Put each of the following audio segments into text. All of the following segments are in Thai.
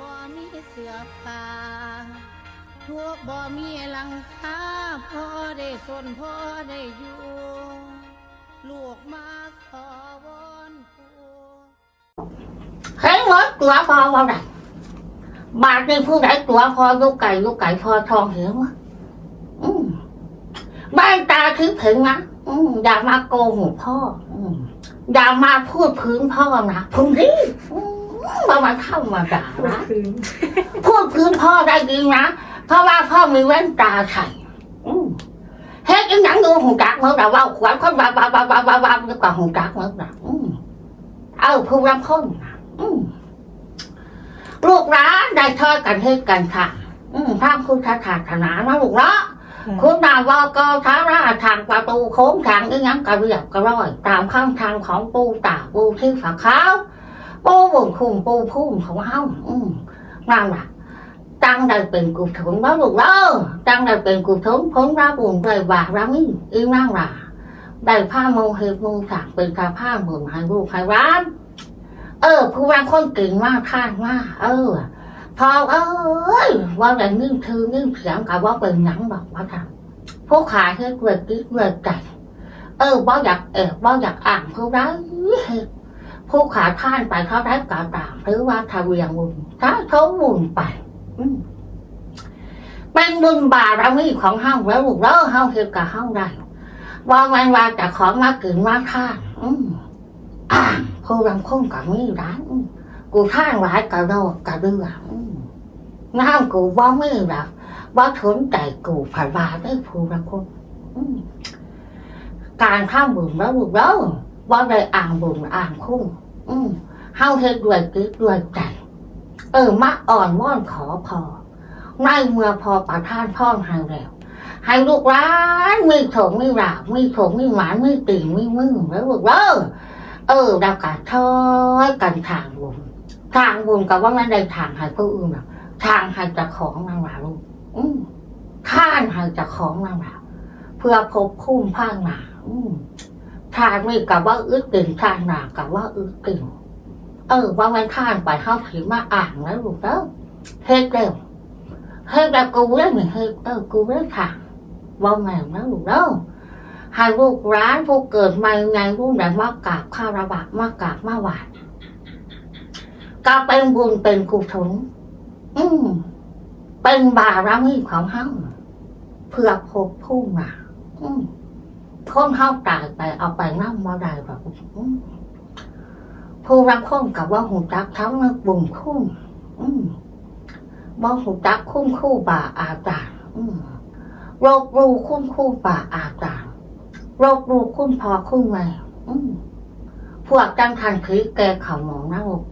บ่มีเสื้อผ้าทุกข์บ่มีหลังคาพ่อได้สนพ่อได้อยู่ ลูกมาขอวอนปู่เห็นหมดตัวพอว่าไดบาทนี่ผู้ใดตัวพอลูกไก่ลูกไก่พอทองเห็นวะบ้านตาคือถึงนะอย่ามาโกหกพ่ออย่ามาพูดพื้นพ่อนะพึ่ง ที่มามาเข้ามาด่านะพูดพื้นพ่อได้ดีนะเพราะว่าพ่อมีแว่นตาใส่อืมเฮ็ดอีหยังดูหงจักเมื่อแต่ว่าขวัญคนบ้าบ้าบ้าบ้าบ้าบ้าดีกว่าหงจักเมื่อแต่อืมเอาผู้รับคนนะอืมลูกร้านได้ทอดกันเฮ็ดกันค่ะอืมทางคุณศาสนานะลูกเนาะคุณนาวากอท้าราทางประตูโค้งทางอีหยังกระเรียบกระร้อยตามข้างทางของปูตาปูที่ฝาขาว ปูบุคุมปูพุ่มของเฮาอืมนั่นล่ะตั้งได้เป็นกุศล đó ลูกเด้อตั้งได้เป็นกุศลพ้น ra buồn về bạc ra mi yêu năng là ได้ผ้ามงเฮมูสักเป็นกาผ้าหมื่นให้ลูกให้ร้าน เออผู้ว่าคนเก่งมากท่านมากเออ พอเอ้ยว่าแต่นิ่งคือนิ่งเสียงกับว่าเป็นหนังบอกว่าทำพวกขายให้เกิดกิ๊กเกิดใจเออบ่อยากเออบ่อยากอ่านเขาได้ ผู้ขาท่านไปเขาได้กาตามหรือว่าทะเวียงบุญถ้าเขาบุญไปอืมเป็นบุญบารมีของเฮาแล้วลูกเด้อเฮาเฮ็ดกับเฮาได้ว่ามันว่าจะของมากินมาท่านอืมอ่าผู้รำคงกับมีร้านอืมกูท่านหลายกะโดดกะเดืออืมน้ำกูบ่มีหรอกบ่สนใจกูผ่านบาได้ผู้รำคงอืมการข้ามบุญแล้วลูกเด้อบ่ได้อ่างบุญอ่างคุ้ง อืมเฮาเฮ็ดด้วยจิตด้วยใจ เออมักอ่อนว่อนขอพอในเมื่อพอประทานพ่อให้แล้วให้ลูกร้านมีโถงมีราบมีโถงมีหมานมีติ่งมีมือแล้วลูกเด้อเออดาวกาทอยกันทางบุญทางบุญกับว่ามันได้ทางให้ผู้อื่นทางให้จะของนางหลาลูกอืมท่านให้จะของนางหลาเพื่อพบคุ้มผ้าหนาอืม ทางนี่กับว่าอึดติ่งทางหนากับว่าอึดติ่งเออว่ามันข้านไปเข้าถือมาอ่างแล้วลูกเด้อเฮ็ดเร็วเฮ็ดแบบกูเล่นเหมือนเฮ็ดเออกูเล่นค่ะว่าแม่แล้วลูกเด้อให้ลูกร้านผู้เกิดมาไงลูกได้มากราบข้าวระบาดมากราบมาหวานก็เป็นบุญเป็นกุศลอืมเป็นบารมีของเฮาเพื่อพบผู้มาอืม คนเฮาตายไปเอาไปนั่งมาได้แบบผู้รักข้องกับว่าหูจักทั้งนักบุญคุ้มอืมบ่หูจักคุ้มคู่ป่าอาจารย์โรครูคุ้มคู่ป่าอาจารย์โรครูคุ้มพอคุ้มแม่อืมพวกจังทันคือแกเขาหมองนะลูก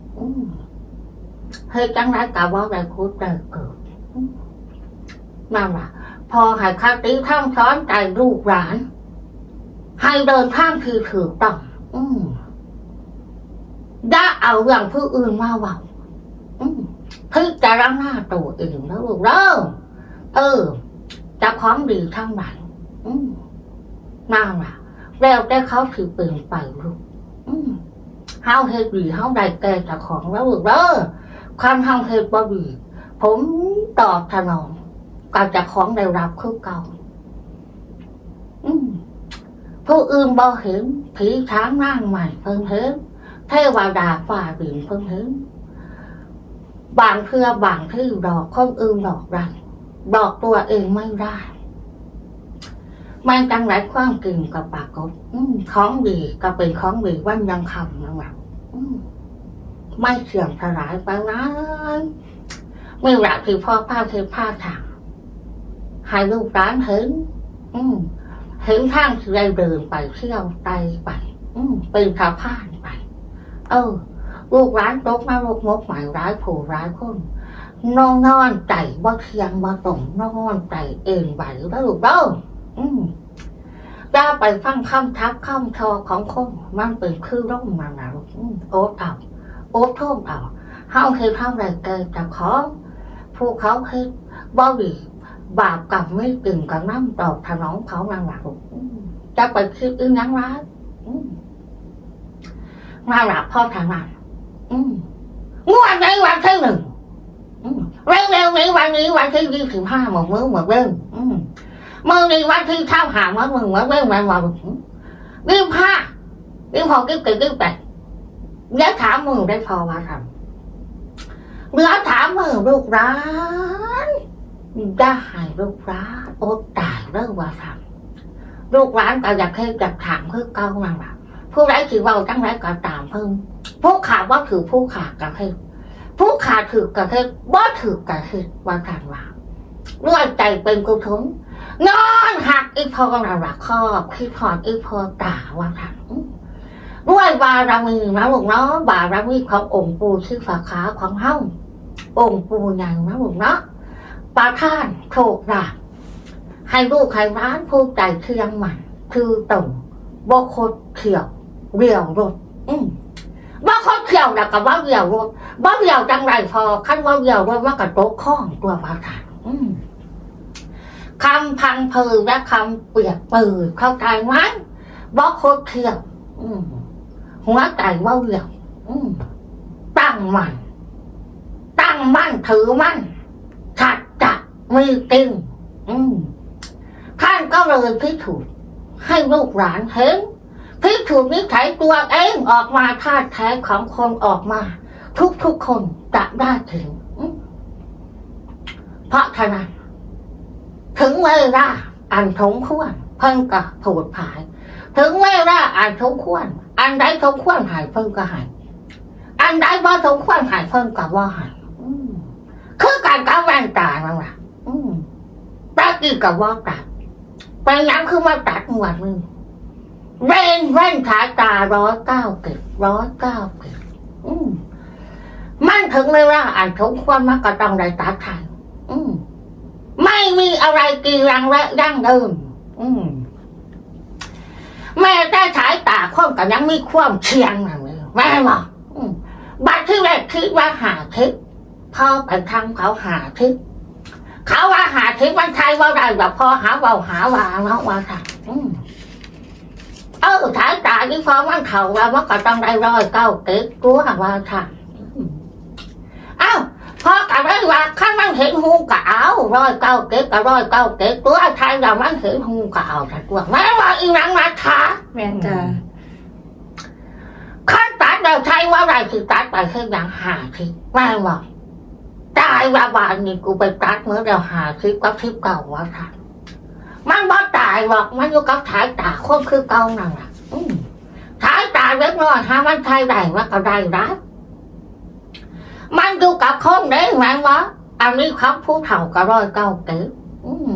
เฮ้ยจังไรกับว่าไรคุดได้เกิดอืมนั่นล่ะ พอให้คาติท่องซ้อนใจลูกหลาน ให้เดินทางคือถือต้อง อืม đã เอาเรื่องผู้อื่นมาเว่าอืมพิจารณาตัวเองแล้วลูกเด้อเออจะของดีทั้งหลายอืมนั่นล่ะ แล้วแต่เขาถือเปลี่ยนไปลูกอืมเฮาเฮ็ดดีเฮาได้แก่เจ้าของแล้วลูกเด้อความเฮาเฮ็ดบ่ดีผมตอบสนองกับเจ้าของได้รับคือเก่า อืม ผู้อื่นบ่เห็นผีช้างนั่งใหม่เพิ่งเห็นเทวดาฝ่าดินเพิ่งเห็นบางเพื่อบางที่ดอกคนอื่นดอกได้ดอกตัวเองไม่ได้มันจังไรความกินกับปากกดอืมของดีก็เป็นของดีวันยังคำนะว่าไม่เสื่อมสลายไปนะไม่รักที่พ่อผ้าเทผ้าทางให้ลูกร้านเห็นอืม เห็นทางที่ได้เดินไปเที่ยวไตไปอืมเป็นสะพานไป เออ ลูกร้านตกมาลูกมกหมายร้ายผูร้ายคนนอนนอนใจบ่เทียงบ่ตรงนอนใจเอ็นไหวแล้วลูกเด้ออืมอย่าไปฟังคำทักคำทอของคนมันเป็นคือร่มมันนะลูกโอ๊ตเอาโอ๊ตโทษเอาเฮาเคยทำไรเกิดจากของผู้เขาเคยบ่ดี บาปกรรมไม่กึ่งกับน้ำตอบถนอมเขานั่นแหละลูกจะไปคิดอึ้งยังร้ายอืมมาหลับพ่อทางนั้นงวดไหนวันที่หนึ่งเร็วๆในวันนี้วันที่ยี่สิบห้าหมดมือหมดเรื่องอืมมือนี้วันที่เท่าหามามึงมาเรื่องวันวันยี่สิบห้ายี่สิบหกยี่สิบเจ็ดยี่สิบแปดเดี๋ยวถามมึงได้พอว่าทำเดี๋ยวถามมึงลูกร้าน ได้ลูกร้านโอ้ตายเรื่องว่าทำลูกร้านก็อยากให้อยากถามเพื่อเก้านั่นแหละผู้ไร้ถือว่าจังไร้ก็ตามเพิ่มผู้ขาดว่าถือผู้ขาดก็ให้ผู้ขาดถือกระเทศบ่ถือกระเทศว่าการว่าด้วยใจเป็นกุศลนอนหักอีพอเราละครอบคิดถอดอีพอตาว่าทางด้วยบารมีนะหลูกเนาะบารมีขององค์ปู่ชื่อฝาขาของเฮาองค์ปู่ใหญ่นะหลูกเนาะ ประท่านโชคลาภให้ลูกให้ร้านผู้ใจเชื่องมันคือตรงบ่คดเขียวเรียวรถอืมบ่คดเขียวแล้วก็บ่เรียวรถบ่เดียวจังไรพอขั้นบ่เดียวรว่ามันกระโตกข้องตัวภาษาอืมคำพังเพยและคำเปียกปืนเข้าใจไหมบ่คตรเที่ยวอืมหัวใจบ่เดียว อืมตั้งมันตั้งมั่นถือมั่น มีจริงอืมท่านก็เลยพิสูจน์ให้ลูกหลานเห็นพิสูจน์นิสัยตัวเองออกมาธาตุแท้ของคนออกมา ทุกทุกๆคนจะได้ถึง เพราะฉะนั้นถึงเวลาอันสมควรเพิ่งก็ผูดผาย ถึงเวลาอันสมควรอันใดสมควรหายเพิ่งก็หายอันใดบ่สมควรหายเพิ่งก็ว่าหายคือการกับแว่นตานั่นแหละ อืมตากี้กับว่าตัดไปย้ำคือมาตัดหมวดมึงเว้นเว้นขาตาร้อยเก้าเก็บร้อยเก้าเก็บมันถึงเลยวลาอ่านสมควรมันก็ต้องได้ตัดทันมไม่มีอะไรกีรังและยั่งเดิมมแม่ได้ฉายตาคว่ำกับยังมีความเชียงนะแม่แม่บอกอืมบัดที่แรกคิดว่าหาทิศพอไปทำเขาหาทิศ เขาว่าหาทิศมันใช่ว่าได้แบบพอหาเบาหาว่าเนาะว่าค่ะอืมเออฉายตาที่พอมันเขาว่ามันก็ต้องได้ร้อยเก้าเก็ดตัวว่าค่ะเอ้าพอกับได้ว่าข้างมันเห็นหูกะเอาร้อยเก้าเก็บกับร้อยเก้าเก็บตัวไทยเรามันเห็นหูกะเอาแต่ตัวแม้ว่าอีนังมาท้าแม่นจ้าขั้นตัดเราใช้ว่าอะไรคือตัดไปแค่ยังหาทิศแม่บอก ตายว่าบานนี่กูไปตัดเมื่อเราหาทิศกับทิศเก่าว่าค่ะมันบ่ตายหรอกมันอยู่กับถ่ายตาคนคือเก่านั่นแหละถ่ายตาเล็กน้อยหามันใช้ได้ว่าก็ได้นะมันอยู่กับคนเด้แมงวะอันนี้ครับผู้เฒ่าก็ร้อยเก้าเก๋อืม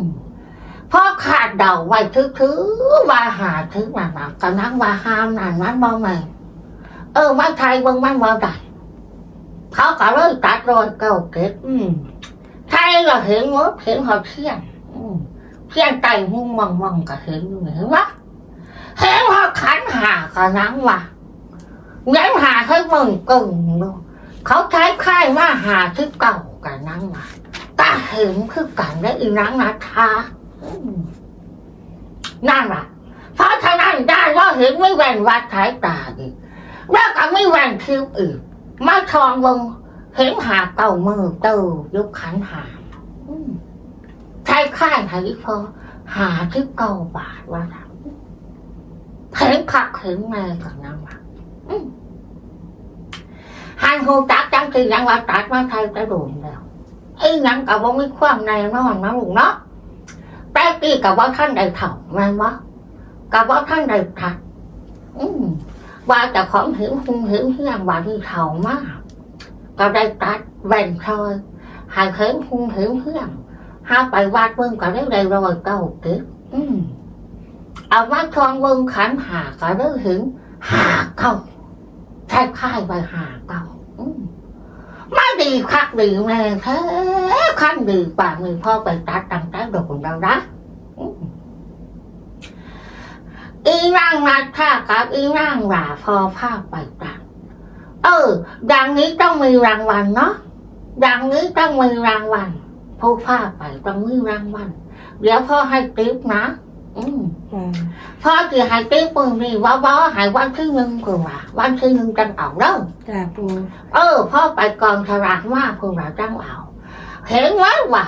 พอขาดเดาไว้ถือๆว่าหาถือมาแบบกันนั่งว่าห้ามนั่นมันบ่แม่เออมาไทยเบิ่งมันบ่ได้ เขาก็เลยตัดรอยเก้าเก๋อืมไทยก็เห็นหมดเห็นหอเที่ยงอืมเที่ยงไตหุ่งมองมองๆก็เห็นเห็นวะเห็นหอดขันหาก็นั่งว่ายังหาให้มึงกึ่งดูเขาใช้ค่ายว่าหาที่เก่ากันนั่งมาตาเห็นคือกันได้อีนังนะทานั่นแหละเพราะฉะนั้นได้ว่าเห็นไม่แหวนวัดสายตาอีกแล้วก็ไม่แหวนคิ้วอีก มาทองวงเห็นหาเก่ามือเต้ายกขันหาใช้ค่ายหาที่พอหาที่เก่าบาทว่าทำเห็นคักเห็นแม่กันนั่งมาอืมหันหูจักจังคือยังว่าตัดมาไทยกระโดดแล้วไอ้ยังกับว่าไมีความในนอนนะลุงเนาะแต่กี้กับว่าท่านใดเถ่าแม่นวะกับว่าท่านใดทัดอืม ว่าแต่ของหิวหงหิวเฮียงว่าที่เถ่ามาก ก็ได้ตัดแว่นชอยหายเห็นหุงหิวเฮียงหาไปวาดเบิ่งก็ได้ได้รอยเก้าเก็บเอามาทองเบิ่งขันหาก็ได้เห็นหาเก้าใช้ค่ายไปหาเก้าอืมมาดีคักดีแม่แท้ขั้นดีป่านมีพ่อไปตัดตังแต่โดนเรานะ อืมอีร่างนัดท่ากับ อีร่างหลาพอภาพไปตัดเออ ดังนี้ต้องมีรางวัลเนาะดังนี้ต้องมีรางวัลผู้ภาพไปต้องมีรางวัลเดี๋ยวพ่อให้ติ๊บนะ อืมจ้าพ่อจะให้ติ๊บมึงนี่ว่าว่าให้วันที่หนึ่งคือว่าวันที่หนึ่งจังเอาเด้อจ้าปูเออพ่อไปกองฉลากมากพวกเราจ้างเอาเห็นไหมว่า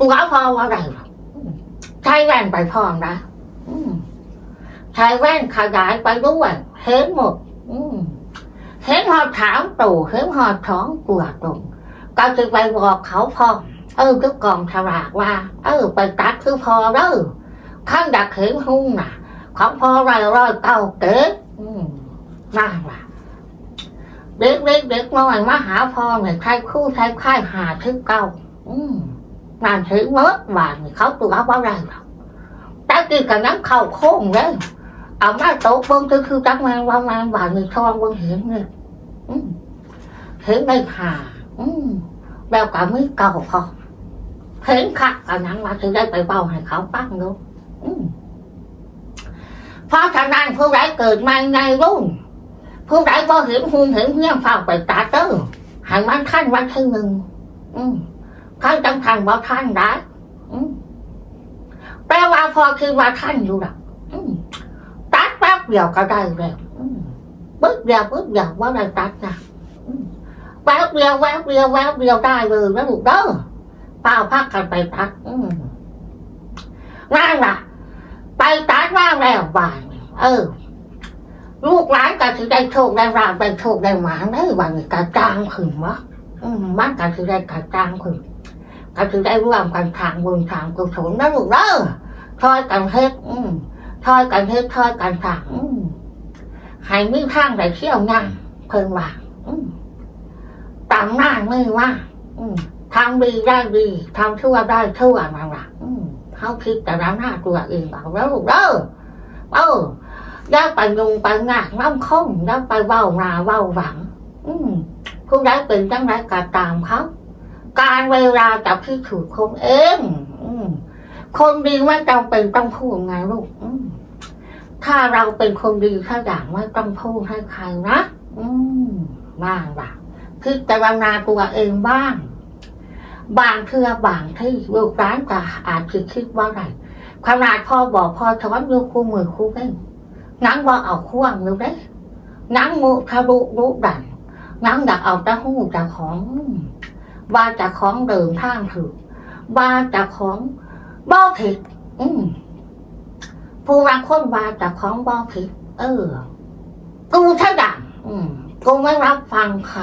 ตัวพอว่าอะไรหรอกอืมใช้แว่นไปพร้อมนะอืม ใช้แว่นขยายไปด้วยเห็นหมด อืมเห็นหอดถามตู่เห็นหอดท้องตัวตรงก็จะไปบอกเขาพอเออก็กองฉลากว่า เออ ไปตัดคือพอเด้อข้างดักเห็นหุ้งน่ะ ของพอร้อยร้อยเก้าเกิดอืมนั่นล่ะเด็กเด็กเด็กน้อยมาหาพ่อเนี่ยใครคู่ใครค่ายหาทึกเก้าอืมงานถึงเมื่อวานเขาตัวว่าไรหรอกแต่กินกับน้ำเข้าโค้งเลย เอามาโต๊ะเบิ้งก็คือจังแมงว่าแมงวานนี่งทองเบิ้งเห็นเลยเห็นได้หาอืมแบบกับมือเก่าพอเห็นคักกับนั้นว่าจะได้ไปเบาให้เขาปั้งดูเพราะฉะนั้นผู้ใดเกิดมาในรุ่งผู้ใดบ่เห็นหุ่นเห็นเพี้ยงเฝ้าไปตาเต้อหันมันขั้นวันที่หนึ่งท่านจังทันว่าท่านได้แปลว่าพอคือว่าท่านอยู่หรอก เดียวก็ได้แล้วปึ๊บเดียวปึ๊บเดียวว่าได้ตัดนะแป๊บเดียวแวบเดียวแวบเดียวได้เลยนะลูกเด้อเป่าพักกันไปตัดอืมนั่นล่ะ ไปตัดว่างแล้วบ่ายเออ ลูกหลานก็สิได้โชคได้ราบได้โชคได้หมาได้วันกระจางขึ้นวะมันก็สิได้กระจางขึ้นก็สิได้ร่วมกันทางบุญทางกุศลนะลูกเด้อทอยกันเฮ็ดอืม ทอยกันเฮ็ดทอยกันทางอืมให้มีทางได้เที่ยวงานเพิ่นว่าอืมตามหน้าไม่ว่าอืมทางดีได้ดีทำชั่วได้ชั่วนั่นล่ะอืมเขาคิดแต่ละหน้าตัวเองเอาแล้วลูกเด้อเอออย่าไปยุงไปงากน้ำคงอย่าไปเว้าหนาเว้าหวัง อืมผู้ใดเป็นจังไรก็ตามเขาการเวลาจะพิสูจน์คนเองอืม คนดีไม่จำเป็นต้องพูดไงลูกถ้าเราเป็นคนดีข้าอย่างไม่ต้องพูดให้ใครนะอืมบ้างบ้างพิบางนาตัวเองบ้าง บางเทือบางที่ลูกร้านก็อาจคิดคิดว่าไรขนาดพ่อบอกพ่อสอนยูกคู่มือคู่เองนังว่าเอาข่วงลูกเด้นังมูทะลุลุดันนังยากเอาตะหูจากของว่าจากของเดิมทางถือว่าจากของ ดังอืมกูไม่รับฟังใคร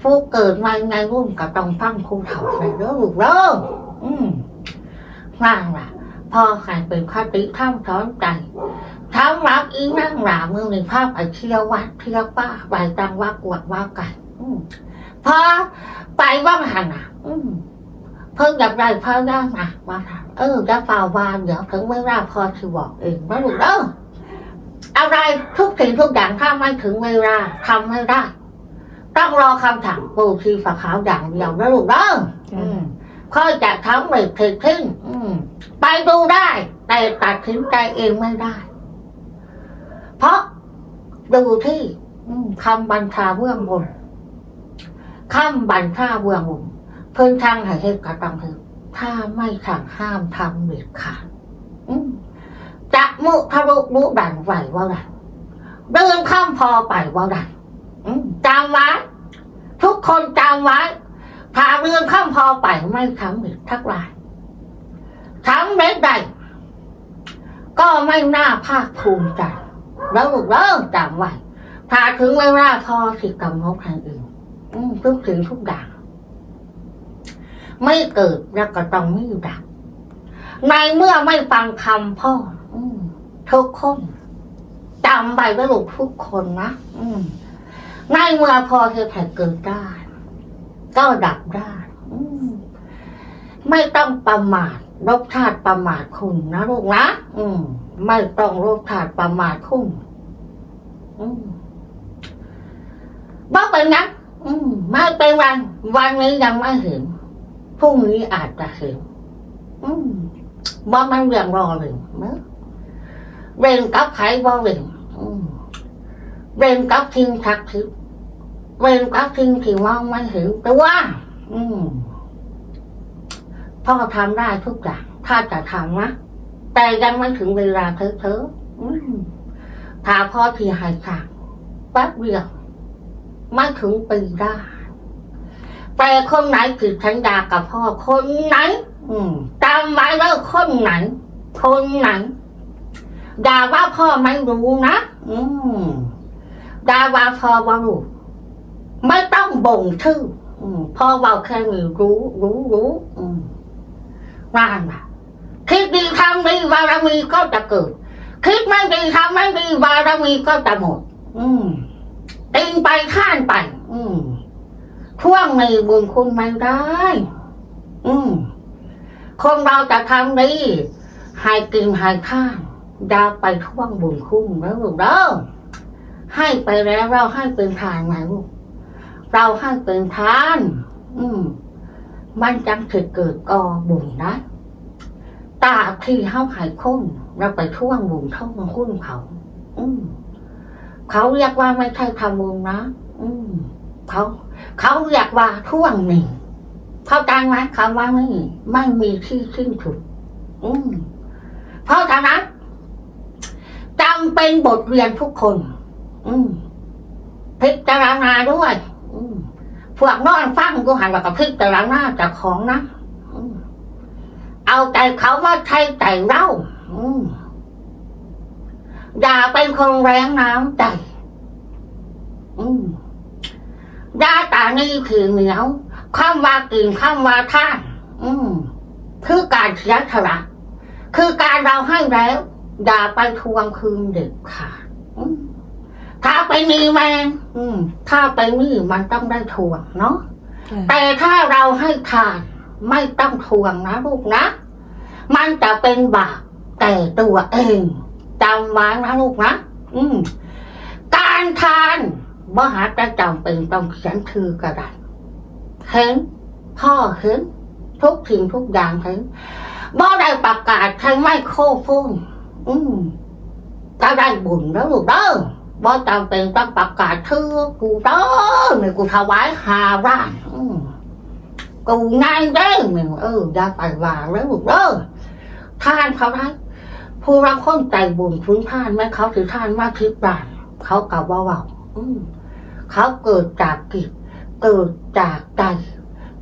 ผู้เกิดมาไงรุ่นกับต้องฟังครูเถ่าในเรื่องลูกเด้ออืมนั่นล่ะพ่อใครเป็นคติท่ามสอนใจเช้ารับอีนั่งหลามือหนึ่งภาพไปเที่ยววัดเที่ยวป้าไปตังวัดกวดว่ากัน อืมพอไปว่างหันอะ อืม เพิ่งดับได้พอได้มาว่าทำเออได้เปล่าวานเดี๋ยวถึงเวลาพอจะบอกเองว่าลูกเด้ออะไรทุกสิ่งทุกอย่างถ้าไม่ถึงเวลาทำไม่ได้ต้องรอคำสั่งปูชีฝาขาวอย่างเดียวนะลูกเด้ออืมค่อยจะทำไม่เสร็จสิ้นอืมไปดูได้ แต่ตัดสินใจเองไม่ได้ เพราะดูที่อืมคำบัญชาเบื้องบนคำบัญชาเบื้องบน เพิ่นทางให้เฮ็ดกระตังเถอถ้าไม่สั่งห้ามทำเด็ดขาดจะมุทะลุมุดันไหวว่าไรเดินข้ามพอไปว่าไรอืมจำไว้ทุกคนจำไว้ถ้าเรื่องข้ามพอไปไม่ทำเด็ดทักรายทำเด็ดใดก็ไม่น่าภาคภูมิใจแล้วลูกเริ่มจำไว้ถ้าถึงเวลาพอสิกำหนดทางอื่นทุกสิ่งทุกอย่าง ไม่เกิดแล้วก็ต้องไม่ดับ ในเมื่อไม่ฟังคำพ่อทุกคนจำไว้ว่าลูกทุกคนนะอืมในเมื่อพอเธอแผ่เกิดได้ก็ดับได้อืไม่ต้องประมาทรสชาติประมาทคุณนะลูกนะอืม ไม่ต้องรสชาติประมาทคุณอืมบ่เป็นนะอืมไม่เป็นวัน วันนี้ยังไม่เห็น พรุ่งนี้อาจจะเห็นอืมบ่มันเรื่องรอเลยเนอะเรียนกับใครบ่เรียนเรียนกับทิ้งทักทิเรียนกับทิ้งที่มองไม่เห็นแตัวอืมพ่อทำได้ทุกอย่างถ้าจะทำนะแต่ยังไม่ถึงเวลาเธอเธออืมถ้าพ่อที่ห้สั่งแป๊บเดียวไม่ถึงปีได้ แต่คนไหนผิดสัญญากับพ่อคนไหนอืมจำไว้แล้วคนไหน คนไหนด่าว่าพ่อไม่รู้นะอืมด่าว่าพ่อว่ารู้ไม่ต้องบ่งชื่ออืมพ่อเราแค่มีรู้ รู้รู้อืมนั่นแหละคิดดีทำดีบารมีก็จะเกิด คิดไม่ดีทำไม่ดีบารมีก็จะหมด อืมติงไปข้านไป อืม ท่วงในบุญคุณไม่ได้ อืมคนเราจะทำดีให้กินให้ข้านอย่าไปท่วงบุญคุณแล้วลูกเด้อให้ไปแล้วเราให้เป็นทานไงลูกเราให้เป็นทาน อืมมันจังถึงเกิดกอบุญนะตาที่เฮาหายคนเราไปท่วงบุญท่องคุ้นเขา อืมเขาเรียกว่าไม่ใช่ทำบุญนะ อืม เขาเขาเรียกว่าท่วงหนึ่งเข้าใจไหมคำว่าไม่ไม่มีที่สิ้นสุดอืมเพราะฉะนั้นจำเป็นบทเรียนทุกคน อืมพิจารณาด้วยอืมพวกนอนฟังกูหันมากับพิจารณาจากของนะเอาใจเขามาใช้ใจเราอืมอย่าเป็นคนแรงน้ำใจ อืม ยาตานี่คือเหนียวข้ามว่ากินข้ามว่าท่านอืมคือการเสียสละคือการเราให้แล้วอย่าไปทวงคืนเด็กค่ะดอืมถ้าไปมีแมงอืมถ้าไปมีมันต้องได้ทวงเนาะแต่ถ้าเราให้ทานไม่ต้องทวงนะลูกนะ มันจะเป็นบาปแต่ตัวเองจำไว้นะลูกนะ อืม การทาน มหาจะจำเป็นต้องเขียนคือกระดาษเห็นพ่อเห็นทุกสิ่งทุกอย่างเห็นบ่ได้ประกาศใช้ไม่โคฟุ้งอืมก็ได้บุญแล้วลูกเด้อบ่จำเป็นต้องประกาศชื่อกูเด้อเนี่ยกูถวายหาร่างกูง่ายเด้อเนี่ยเอออย่าไปวางแล้วลูกเด้อทานเขาได้ผู้รักคนใจบุญทุนท่านไหมเขาถือท่านมากทิพย์บานเขากลับว่าเว่าอืม เขาเกิดจากกิจเกิดจากใจ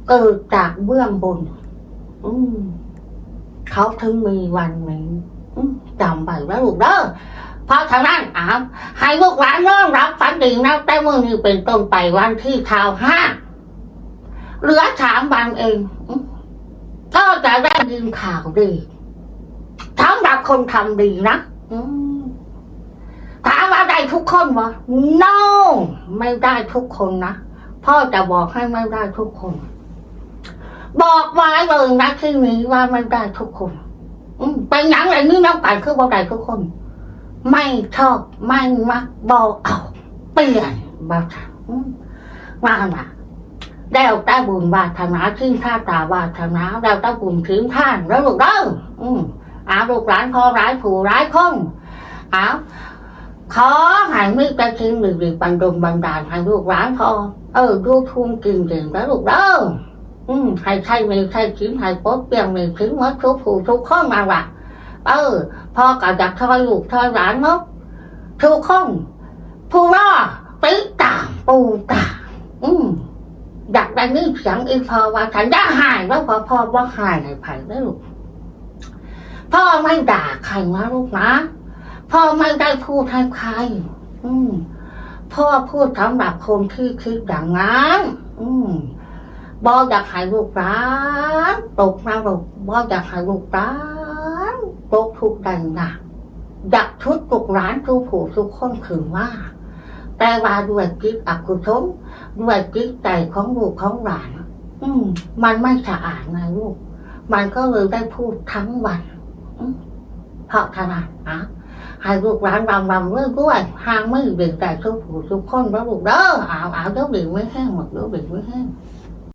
เกิดจากเบื้องบน อืมเขาถึงมีวันนี้อืมจำไปแล้วลูกเด้อเพราะฉะนั้นอ้าวให้ลูกหลานน้อมรับฝันดีนะแต่เมื่อนี้เป็นต้นไปวันที่เท้าห้าเหลือสามวันเองก็จะได้ยินข่าวดีสำหรับคนทำดีนะ อืม ว่าได้ทุกคนวะ no ไม่ได้ทุกคนนะ พ่อจะบอกให้ไม่ได้ทุกคน บอกไว้เลยนะที่นี้ว่าไม่ได้ทุกคนอืมเป็นอย่างไรนี่น้องกันคือบอกได้ทุกคน ไม่ชอบไม่มักบอกเอาเปลี่ยนบอกค่ะอืมว่ามาแล้วต่บุญวาธนาทิ้งท่าตาวาธนาแล้วต่บุญทิ้งท่านแล้วลูกเด้ออืมอาลูกหลานพอร้ายผู้ร้ายคงเอาว ขอให้มีแต่ทิ้งหรือบันดงบันดาลให้ลูกหลานพอเออดูทุ่มกินเกินแล้วลูกเด้ออืมให้ใช่มีใช่ชิ้นให้ปดเปียนมีชิ้นวัดทุกผู้ทุกข้อมาว่ะเออพ่อก็อยากทอยลูกทอยหลานเนาะทุกข้องผู้รอปีต่าปูตาอืมอยากได้ยินเสียงอีพอว่าฉันจะหายแล้วพอพ่อว่าหายให้ไผ่ได้ลูกพ่อไม่ด่าใครนะลูกนะ พ่อไม่ได้พูดให้ใครพ่อพูดสำหรับคนที่คิดอย่างนั้นอืมบ่อยากให้ลูกร้านตกนรกบ่อยากให้ลูกร้านตกทุกข์ใดนักอยากชุดลูกร้านทุกผู้ทุกคนคือว่าแต่ว่าด้วยจิตอกุศลด้วยจิตใจของลูกของหลาน อืม มันไม่สะอาดไงลูก มันก็เลยได้พูดทั้งวันเพราะขนาดนะ ให้ลูกร้านรำรำเรื่อยด้วยห่างมือเบี่ยงใจทุกผู้ทุกคนพระบุกเด้อเอาเอาเดี๋ยวเบี่ยงไม่แห้งหมดเดี๋ยวเบี่ยงไม่แห้ง